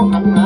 าขันหา